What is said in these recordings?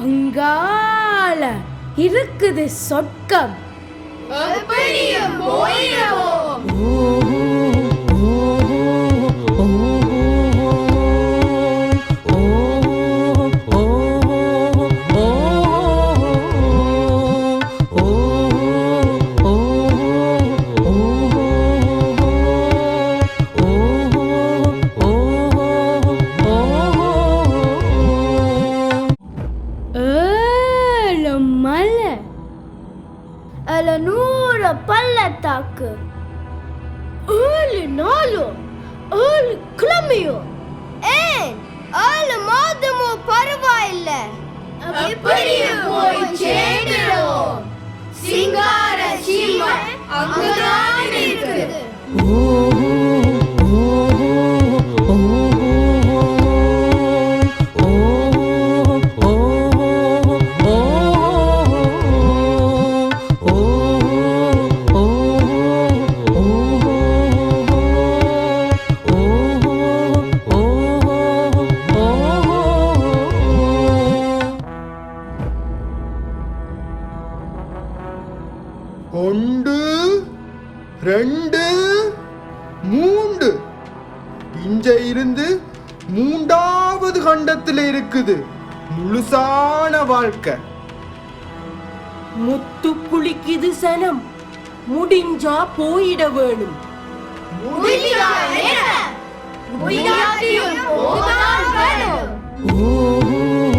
அங்கால இருக்குது சொர்க்கம். ஏழு போய் சிங்கார சீமை அங்குதான் இருக்குது வாழ்க்கை முத்து குளிக்குது சனம் முடிஞ்சா போயிட வேணும். இது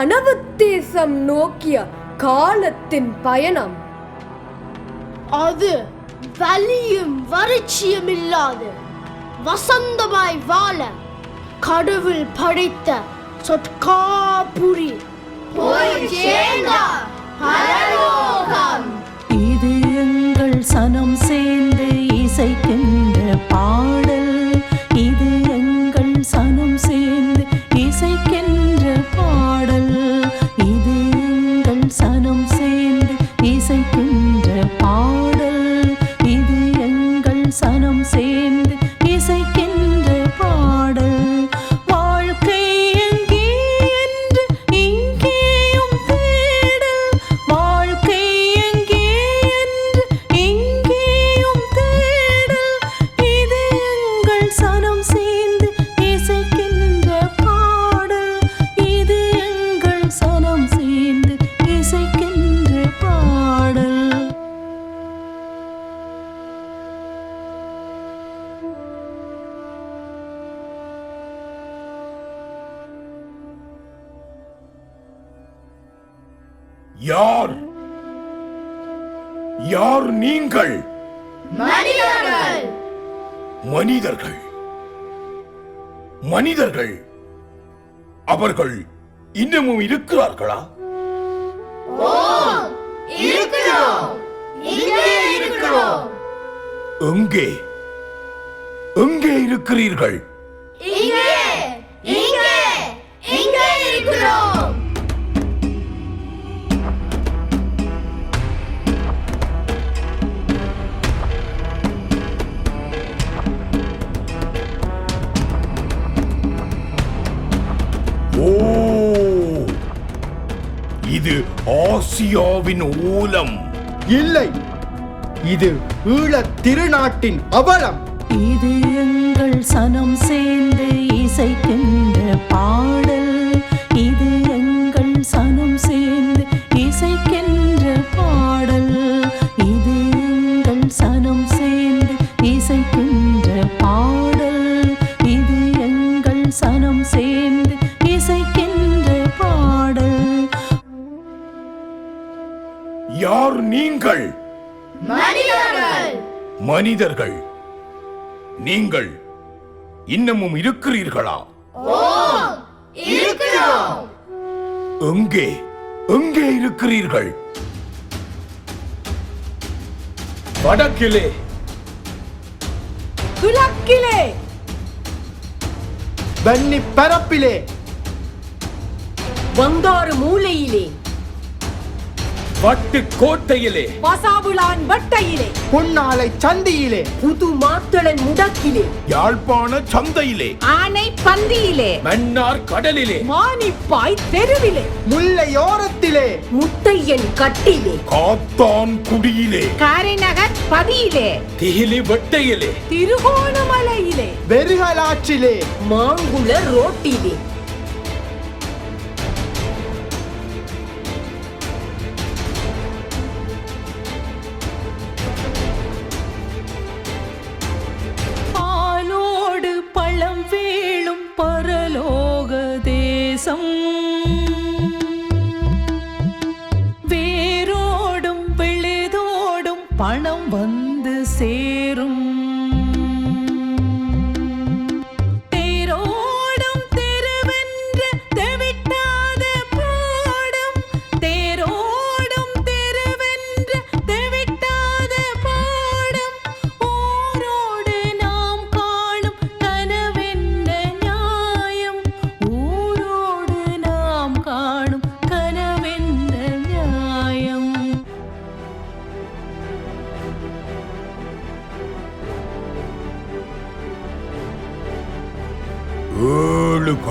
கனவு தேசம் நோக்கிய காலத்தின் பயணம். அது வலியும் வறட்சியும் இல்லாது வசந்தமாய் வாழ கடவுள் படைத்த சொற்காபுரி இது எங்கள் சனம் சேர்ந்து இசைக்கின்ற பாடல் மனிதர்கள் அவர்கள் இன்னமும் இருக்கிறார்களா? எங்கே? எங்கே இருக்கிறீர்கள்? ஆசியாவின் ஓலம் இல்லை இது ஈழத் திருநாட்டின் அவலம். இது எங்கள் சனம் சேர்ந்து இசைக்கின்ற பாடல். நீங்கள். மனிதர்கள். நீங்கள் இன்னமும் இருக்கிறீர்களா? எங்கே எங்கே இருக்கிறீர்கள்? வடக்கிலே. கிழக்கிலே. வன்னி பரப்பிலே. வந்தாறு மூலையிலே. வட்டு கோட்டையிலே. பசாபுலான் வட்டையிலே. பொன்னாலை சந்தியிலே. புது மாத்தளன் முடக்கிலே. யாழ்ப்பாண சந்தையிலே. ஆனை பந்தியிலே. மன்னார் கடலிலே. மானிப்பாய் தெருவிலே. முல்லையோரத்திலே. முத்தையன் கட்டிலே. காத்தான் குடியிலே. காரைநகர் பதியிலே. திகிலி வெட்டையிலே. திருகோணமலையிலே. வெறுகலாற்றிலே. மாங்குள ரோட்டிலே.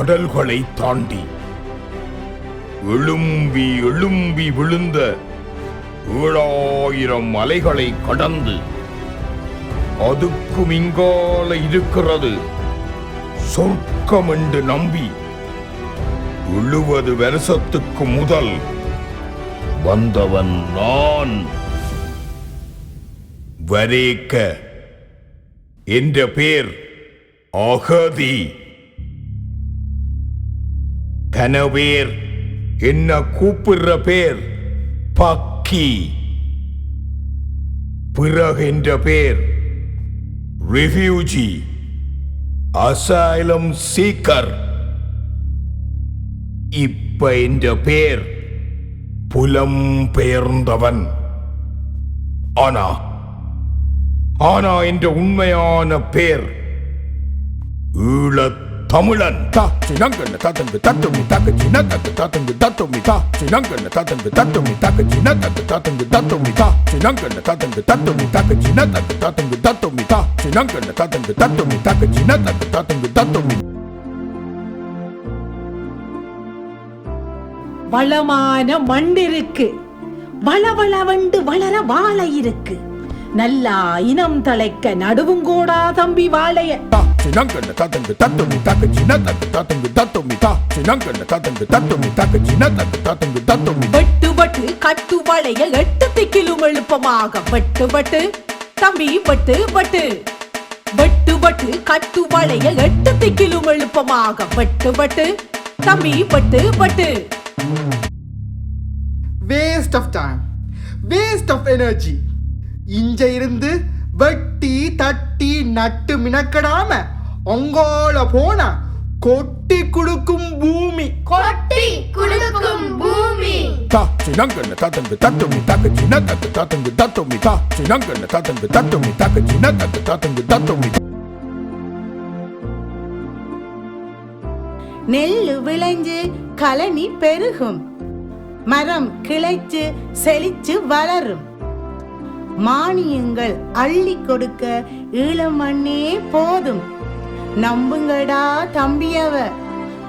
கடல்களை தாண்டி. எழும்பி எழும்பி விழுந்த ஏழாயிரம் மலைகளை கடந்து அதுக்கும் இங்கால இருக்கிறது. சொர்க்கம் என்று நம்பி எழுபது வருஷத்துக்கு முதல் வந்தவன் நான். வரேக்க என்ற பேர் அகதி. கனவேர். என்ன கூப்பிடுற பேர்? பக்கி. பிறகு என்ற பேர்? ரிஃப்யூஜி. Asylum seeker. இப்ப என்ற பேர் புலம் பெயர்ந்தவன். ஆனா ஆனா என்ற உண்மையான பேர் ஈழத் தமிழன். தா சினங்கண்ண தாத்தங்கு தட்டுமி தக்க சின்ன தாத்தங்கு தட்டுமி தத்துமி தா சினங்கண்ண தத்தங்கு தத்துமி தக்க சின்ன தத்து தத்தங்கு தத்துமி தா சினங்கண்ண தத்தங்கு தத்துமி தக்க சின்ன தத்து தத்தங்கு தத்துமி தா சினங்கண்ண தத்தங்கு தத்துமி தக்க சின்ன தத்து தத்தங்கு வளமான மண் இருக்கு வளவளவண்டு வளர வாழை இருக்கு. நல்லா இனம் தழைக்க நடுவுங்கூடா தம்பி வாழைய வெட்டு வட்டு கட்டு வளைய எட்டு திக்கிலும் எழுப்பமாக வெட்டு வட்டு தம்பி வெட்டு வட்டு வெட்டு வட்டு கட்டு வளைய எட்டு திக்கிலும் எழுப்பமாக வெட்டு வட்டு தம்பி வெட்டு வட்டு waste of time waste of energy இஞ்ச இருந்து வெட்டி தட்டி நட்டு மினக்கடாம அங்கால போன கொட்டி குடுக்கும் பூமி. கொட்டி குலுக்கும் பூமி. தா சினங்கண்ண தத்தங்கு தத்துமி தக்க சின்ன தத்து தத்தங்கு தத்துமி தா சினங்கண்ண தத்தங்கு தத்துமி தக்க சின்ன தத்து தத்தங்கு தத்துமி நெல்லு விளைஞ்சு கலனி பெருகும். மரம் கிளைச்சு செழிச்சு வளரும். மானியங்கள் அள்ளி கொடுக்க ஈழமண்ணே போதும் நம்புங்கடா தம்பியவ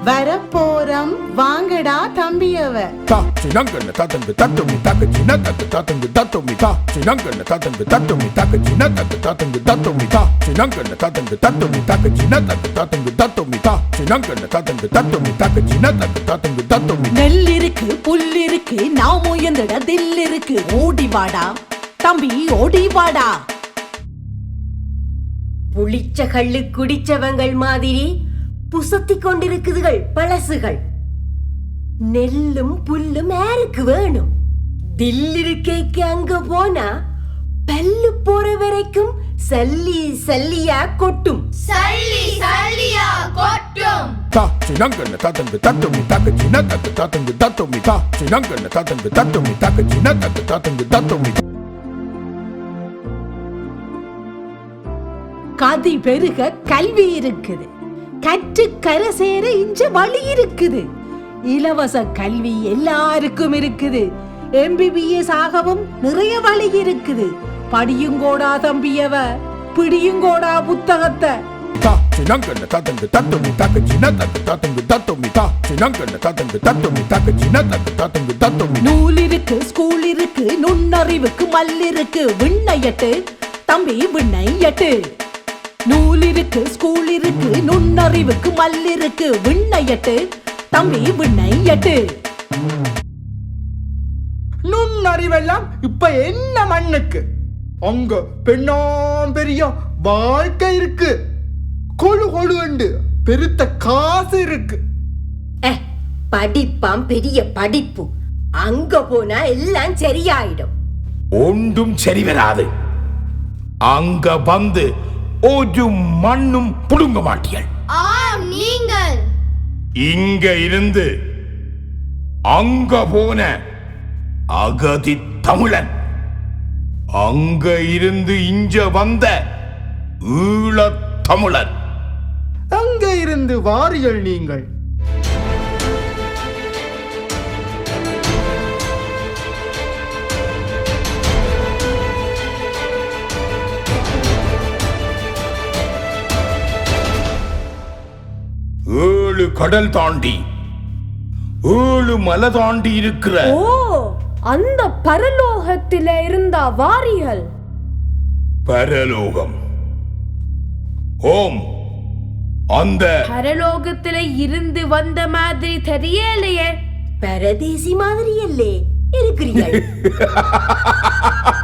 வரப்போறம் வாங்கடா தம்பியவ தா சினங்கண்ண தத்தங்கு தத்துமி தக்க சின்ன தத்து தத்தங்கு தத்துமி தா சினங்கண்ண தத்தங்கு தத்துமி தக்க சின்ன தத்து தத்தங்கு தத்துமி தா சினங்கண்ண தத்தங்கு தத்துமி தக்க சின்ன தத்து தத்தங்கு தத்துமி தா சினங்கண்ண தத்தங்கு தத்துமி தக்க சின்ன தத்து தத்தங்கு தத்துமி நெல் இருக்கு புல் இருக்கு நாம் உயர்ந்திட தில் இருக்கு ஓடி வாடா தம்பி ஓடி வாடா புளிச்ச கள்ளு குடிச்சவங்கள் மாதிரி புசத்தி கொண்டிருக்குதுகள் பழசுகள். நெல்லும் புல்லும் யாருக்கு வேணும்? தில் இருக்கைக்கு அங்க போனா பல்லு போற வரைக்கும் சல்லி சல்லியா கொட்டும். சல்லி சல்லியா கொட்டும். Ta chinangana tatanga tatumi takachina tata tatanga tatumi ta chinangana tatanga tatumi takachina tata tatanga tatumi கதி பெருக கல்வி இருக்குது. கற்று கரை சேர இஞ்ச வழி இருக்குது. இலவச கல்வி எல்லாருக்கும் இருக்குது. எம்பிபிஎஸ் ஆகவும் நிறைய வழி இருக்குது. படியுங்கோடா தம்பியவ பிடியுங்கோடா புத்தகத்தை. chinangana tatanga tatumi takachina tata tatanga tatumi ta chinangana tatanga tatumi takachina tata tatanga tatumi நூல் இருக்கு ஸ்கூல் இருக்கு நுண்ணறிவுக்கு மல்லிருக்கு விண்ணையட்டு தம்பி விண்ணையட்டு நூல் இருக்கு ஸ்கூல் இருக்கு நுண்ணறிவுக்கு மல்லிருக்கு. விண்ணையட்டு தம்பி விண்ணையட்டு. நுண்ணறிவெல்லாம் இப்ப என்ன மண்ணுக்கு? அங்க பெண்ணாம் பெரிய வாழ்க்கை இருக்கு. கொழு கொழுண்டு பெருத்த காசு இருக்கு. ஏ படிப்பாம் பெரிய படிப்பு. அங்க போனா எல்லாம் சரியாயிடும். ஒன்றும் சரி வராது. அங்க வந்து ஒரு மண்ணும் புடுங்க மாட்டியல். ஆம் நீங்கள். இங்க இருந்து அங்க போன அகதி தமிழன். அங்க இருந்து இஞ்ச வந்த ஈழத் தமிழன். அங்க இருந்து வாரியல் நீங்கள். ஏழு கடல் தாண்டி. ஏழு மலை தாண்டி இருக்கிற ஓ அந்த பரலோகத்தில இருந்த வாரிகள். பரலோகம். ஓம். அந்த பரலோகத்தில இருந்து வந்த மாதிரி தெரியலையே. பரதேசி மாதிரி இல்லே இருக்கிறீர்கள்.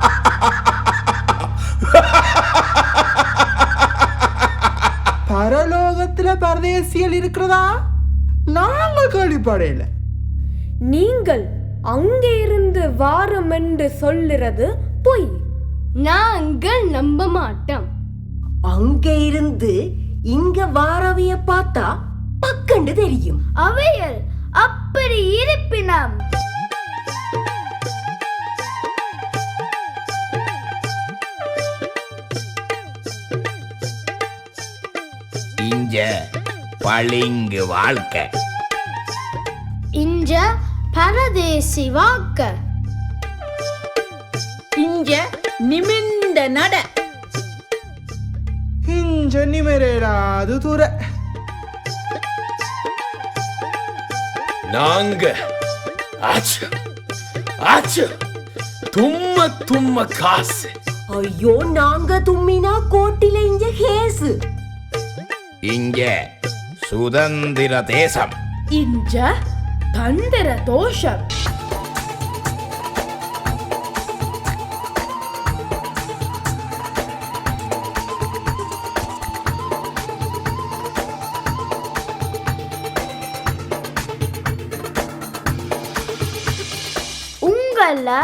பரதேசியல் இருக்கிறதா? நாங்க கேள்விப்படையில. நீங்கள் அங்கே இருந்து வாரம் என்று சொல்லுறது பொய். நாங்கள் நம்ப மாட்டோம். அங்க இருந்து இங்க வாரவிய பார்த்தா பக்கண்டு தெரியும். அவையல் அப்படி இருப்பினம். இஞ்ச பளிங்கு வாழ்க்கை இஞ்ச பரதேசி வாக்க. இங்க நிமிண்ட நட. இஞ்ச நிமிரேடாது துற நாங்க ஆச்சு ஆச்சு தும்ம தும்ம காசு. ஐயோ நாங்க தும்மினா கோட்டில இஞ்ச கேசு இங்க. சுதந்திர தேசம். இஞ்ச தந்திர தோஷம். உங்கள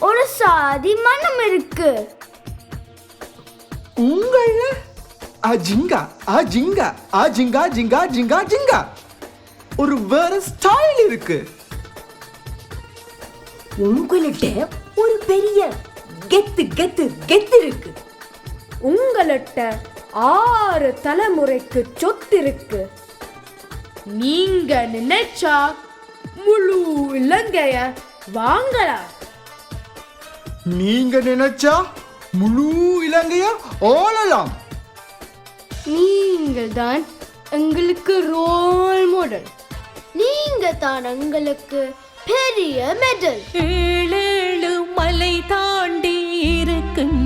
ஒரு சாதி மனம் இருக்கு. அஜிங்கா அஜிங்கா அஜிங்கா ஜிங்கா ஜிங்கா ஜிங்கா ஒரு வேற ஸ்டைல் இருக்கு. உங்கள்கிட்ட ஒரு பெரிய கெத்து கெத்து கெத்து இருக்கு. உங்கள்கிட்ட ஆறு தலைமுறைக்கு சொத்து இருக்கு. நீங்க நினைச்சா முழு இலங்கைய வாங்கலாம். நீங்க நினைச்சா முழு இலங்கைய ஆளலாம் நீங்கள் தான் எங்களுக்கு ரோல் மாடல் நீங்க தான் எங்களுக்கு பெரிய மெடல் மலை தாண்டி இருக்கின்ற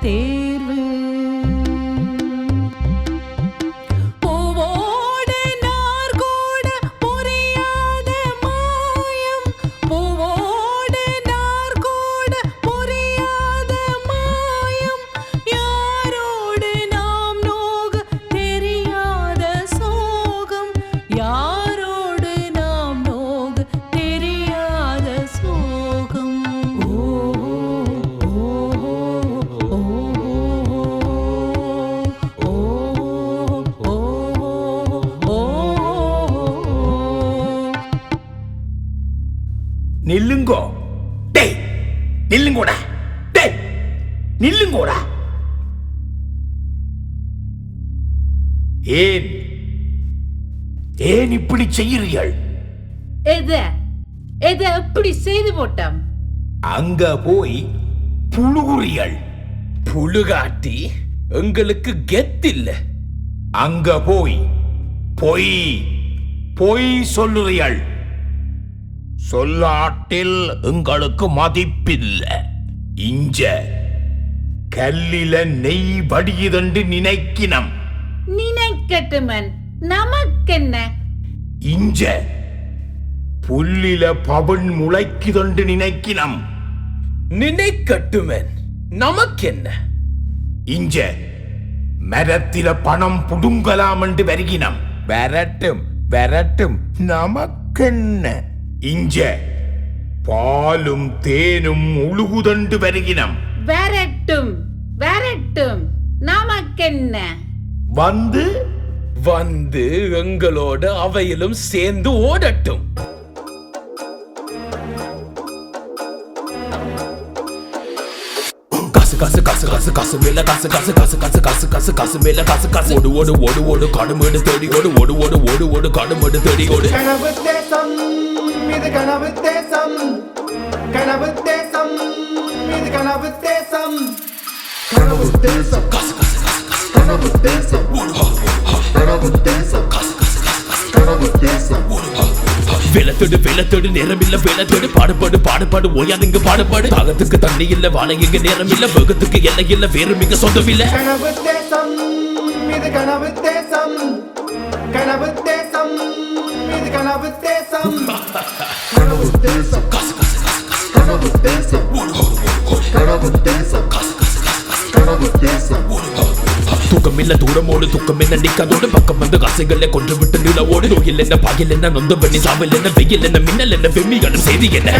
தேர்வு. ஏன்? ஏன் இப்படி செய்கிறீர்கள்? எத? எத எப்படி செய்து போட்டோம்? அங்க போய் புழுகுறிகள் புழுகாட்டி எங்களுக்கு கெத்தில்ல அங்க போய் பொய் பொய் சொல்லுறிகள் சொல்லாட்டில் எங்களுக்கு மதிப்பில்ல. இஞ்ச கல்லில நெய் வடியுதண்டு நினைக்கினம். நினைக்கட்டுமன் நமக்கென்ன? இஞ்ச புல்லில பவன் முளைக்குதொண்டு நினைக்கினம். நினைக்கட்டுமன். நமக்கென்ன? இஞ்ச மரத்தில பணம் புடுங்கலாம் என்று வருகினம். வரட்டும் வரட்டும். நமக்கென்ன? இஞ்ச பாலும் தேனும் உழுகுதண்டு வருகினம். வரட்டும் வரட்டும். நமக்கென்ன? வந்து வந்து எங்களோட அவையிலும் சேர்ந்து ஓடட்டும். காசு காசு காசு காசு காசு மேல காசு காசு காசு காசு காசு காசு காசு மேல காசு காசு. ஓடு ஓடு ஓடு ஓடு கடுமேடு தேடி ஓடு ஓடு ஓடு ஓடு ஓடு கடுமேடு தேடி ஓடு. கனவு தேசம் இது கனவு தேசம். கனவு தேசம் இது கனவு தேசம். கனவு தேசம். காசு காசு ஓடு ஹா, ஹா. கனவு தேசம் காசு காசு காசு காசு கனவு தேசம் ஓடு ஹா, ஹா. வெள்ளத்தோடு வெள்ளத்தோடு நேரம் இல்ல வெள்ளத்தோடு பாடுபாடு பாடுபாடு ஓயாதுங்க பாடுபாடு. தாகத்துக்கு தண்ணி இல்ல வாழ இங்க நேரம் இல்ல வேகத்துக்கு எல்லை இல்ல வேறு மிக சொந்தம் இல்ல கனவு தேசம் இது கனவு தேசம். கனவு தேசம் இது கனவு தேசம். கனவு தேசம். காசு காசு காசு காசு கனவு தேசம். ஓடு ஹா, ஹா, ஹா. கனவு தேசம். காசு காசு காசு காசு கனவு தேசம். ஓடு தூக்கம் இல்ல தூரமோடு தூக்கம் என்ன நிக்காதோடு பக்கம் வந்து காசுகளை கொன்று விட்டு நிலவோடு நோயில் என்ன பாகில் என்ன நொந்த பண்ணி சாவில் என்ன வெயில் என்ன மின்னல் என்ன வெம்மிகளும் செய்தி என்ன?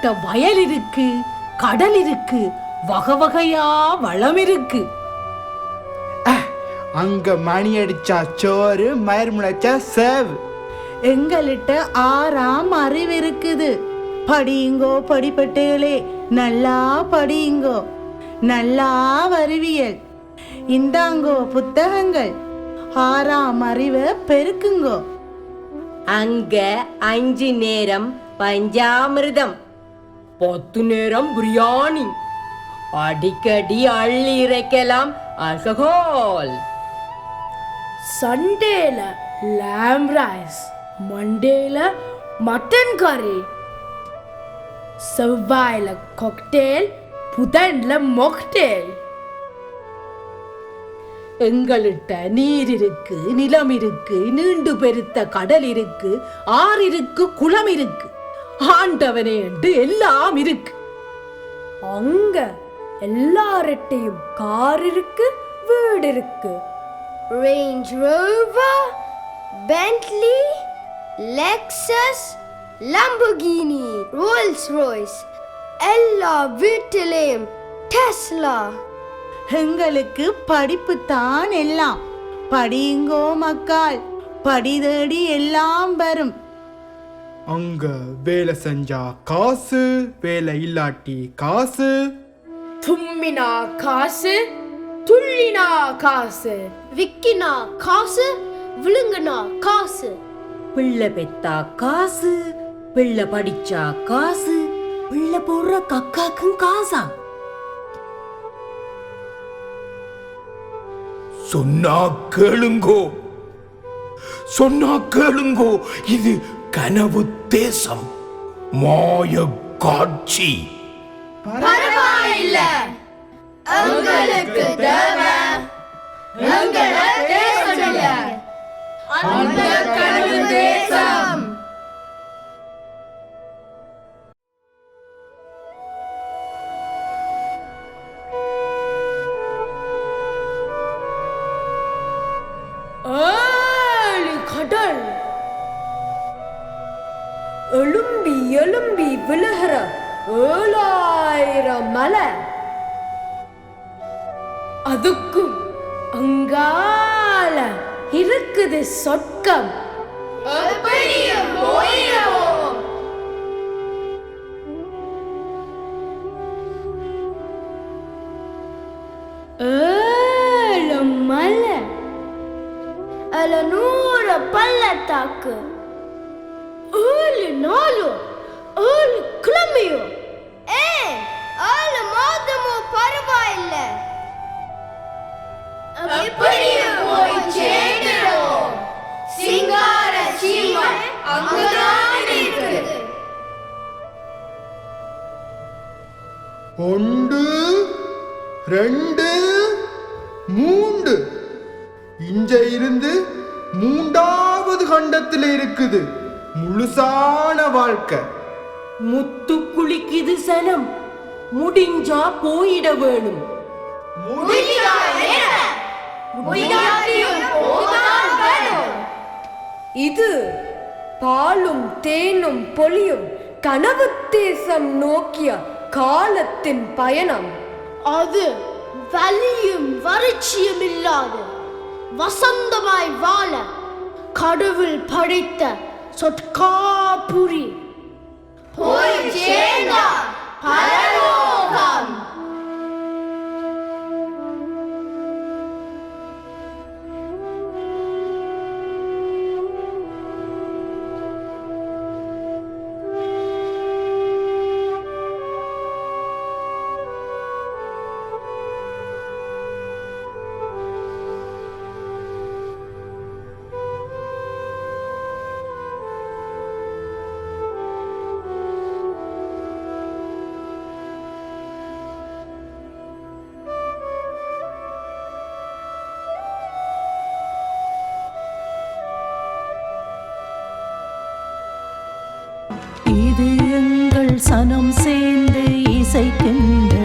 எங்களிட்ட வயல் இருக்கு கடல் இருக்கு வகை வகையா வளம் இருக்கு அங்க மணி அடிச்சா சோறு மயிர் முளைச்சா சேவ். எங்கள்கிட்ட ஆறாம் அறிவு இருக்குது படியுங்கோ படிப்பட்டேளே நல்லா படியுங்கோ. நல்லா வருவியல் இந்தாங்கோ புத்தகங்கள். ஆறாம் அறிவை பெருக்குங்கோ. அங்க அஞ்சு நேரம் பஞ்சாமிர்தம். பத்து நேரம் பிரியாணி. அடிக்கடி அள்ளி இறைக்கலாம் அல்கஹால். சண்டேல lamb ரைஸ் மண்டேல மட்டன் கறி செவ்வாயில காக்டெயில் புதன்ல மொக்டேல் எங்கள்கிட்ட நீர் இருக்கு நிலம் இருக்கு நீண்டு பெருத்த கடல் இருக்கு ஆறு இருக்கு குளம் இருக்கு. ஆண்டவனே என்று எல்லாம் இருக்கு. அங்க எல்லார்ட்டையும் கார் இருக்கு வீடு இருக்கு Range Rover Bentley Lexus Lamborghini Rolls Royce எல்லா வீட்டிலையும் டெஸ்லா எங்களுக்கு படிப்பு தான் எல்லாம். படியுங்கோ மக்கால் படி தேடி எல்லாம் வரும். அங்க வேலை செஞ்சா காசு வேலை இல்லாட்டி காசு. தும்மினா காசு துள்ளினா காசு. விக்கினா காசு விழுங்குனா காசு. பிள்ளை பெத்தா காசு பிள்ளை படிச்சா காசு பிள்ளை போடுற கக்காக்கும் காசா. சொன்னா கேளுங்கோ. சொன்னா கேளுங்கோ. இது கனவு தேசம் மாய காட்சி. பரவாயில்ல. தேவை. தேசம் அந்த கனவு தேசம். அதுக்கும் அங்கால இருக்குது சொர்க்கம். ஏழு மலை. அதுல நூறு பள்ளத்தாக்கு. ஏழு நாளும் ஏழு கிழமையும். ஏ ஏழு மாதமும் பரவாயில்லை. எப்படியும் போய் சேர்ந்துடும் சிங்கார சீமை அங்கதான் இருக்குது ஒன்று ரெண்டு மூன்று. இஞ்ச இருந்து மூன்றாவது கண்டத்தில் இருக்குது முழுசான வாழ்க்கை. முத்து குளிக்குது சனம். முடிஞ்சா போயிட வேணும். இது பாலும் தேனும் பொலியும் கனவு தேசம் நோக்கிய காலத்தின் பயணம். அது வலியும் வறட்சியும் இல்லாத வசந்தமாய் வாழ கடவுள் படைத்த சொற்காபுரி போய் சேர்ந்தா பரலோகம். எங்கள் சேர்ந்து இசைக்கின்ற